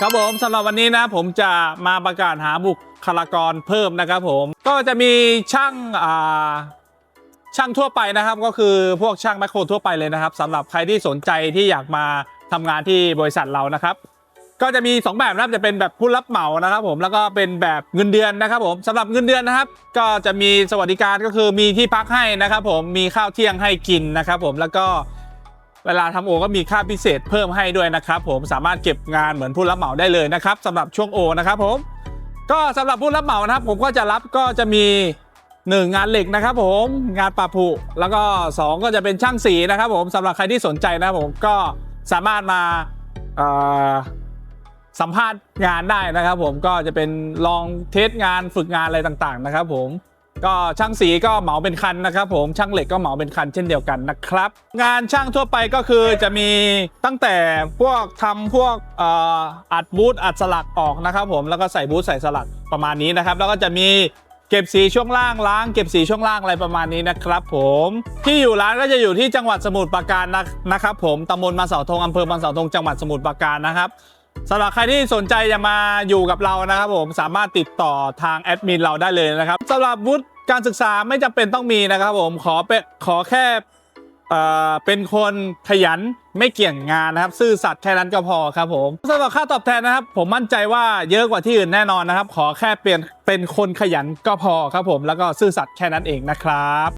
ครับผมสำหรับวันนี้นะผมจะมาประกาศหาบุคลากรเพิ่มนะครับผมก็จะมีช่างอ่าช่างทั่วไปนะครับ ก็คือพวกช่างแมคโครทั่วไปเลยนะครับสำหรับใครที่สนใจที่อยากมาทำงานที่บริษัทเรานะครับ ก็จะมี 2 แบบนะครับจะเป็นแบบผู้รับเหมานะครับ ผมแล้วก็เป็นแบบเงินเดือนนะครับ ผมสำหรับเงินเดือนนะครับ ก็จะมีสวัสดิการก็คือมีที่พักให้นะครับ ผมมีข้าวเที่ยงให้กินนะครับ ผมแล้วก็ เวลาทำโอก็มีค่าพิเศษเพิ่มให้ด้วยนะครับผมสามารถเก็บงานเหมือนผู้รับเหมาได้เลยนะครับสำหรับช่วงโอนะครับผมก็สำหรับผู้รับเหมานะครับ ผมก็จะรับก็จะมี 1 งานเหล็กนะครับ ผมงานปะผุแล้วก็ 2 ก็จะเป็นช่างสีนะครับ ผมสำหรับใครที่สนใจนะครับผมก็สามารถมาสัมภาษณ์งานได้นะครับ ผมก็จะเป็นลองเทสงานฝึกงานอะไรต่างๆ นะครับ ผม ก็ช่างสีก็เหมาเป็นคันนะครับผมช่างเหล็กก็เหมาเป็นคันเช่นเดียวกันนะครับ งานช่างทั่วไปก็คือจะมีตั้งแต่พวกทำพวกอ,อัดบูทอัดสลักออกนะครับผมแล้วก็ใส่บูทใส่สลักประมาณนี้นะครับ แล้วก็จะมีเก็บสีช่วงล่างล้าง เก็บสีช่วงล่างอะไรประมาณนี้นะครับ ผมที่อยู่ร้านก็จะอยู่ที่จังหวัดสมุทรปราการนะนะครับ ผมตำบลบาเสาธงอำเภอบางเสาธงจังหวัดสมุทรปราการนะครับ สำหรับใครที่สนใจจะมาอยู่กับเรานะครับผมสามารถติดต่อทางแอดมินเราได้เลยนะครับสำหรับวุฒิการศึกษาไม่จำเป็นต้องมีนะครับผมขอเป็นขอแค่เอ่อเป็นคนขยันไม่เกี่ยงงานนะครับ ซื่อสัตย์แค่นั้นก็พอครับผมสำหรับค่าตอบแทนนะครับ ผมมั่นใจว่าเยอะกว่าที่อื่นแน่นอนนะครับ ขอแค่เปลี่ยนเป็นคนขยันก็พอครับผมแล้วก็ซื่อสัตย์แค่นั้นเองนะครับ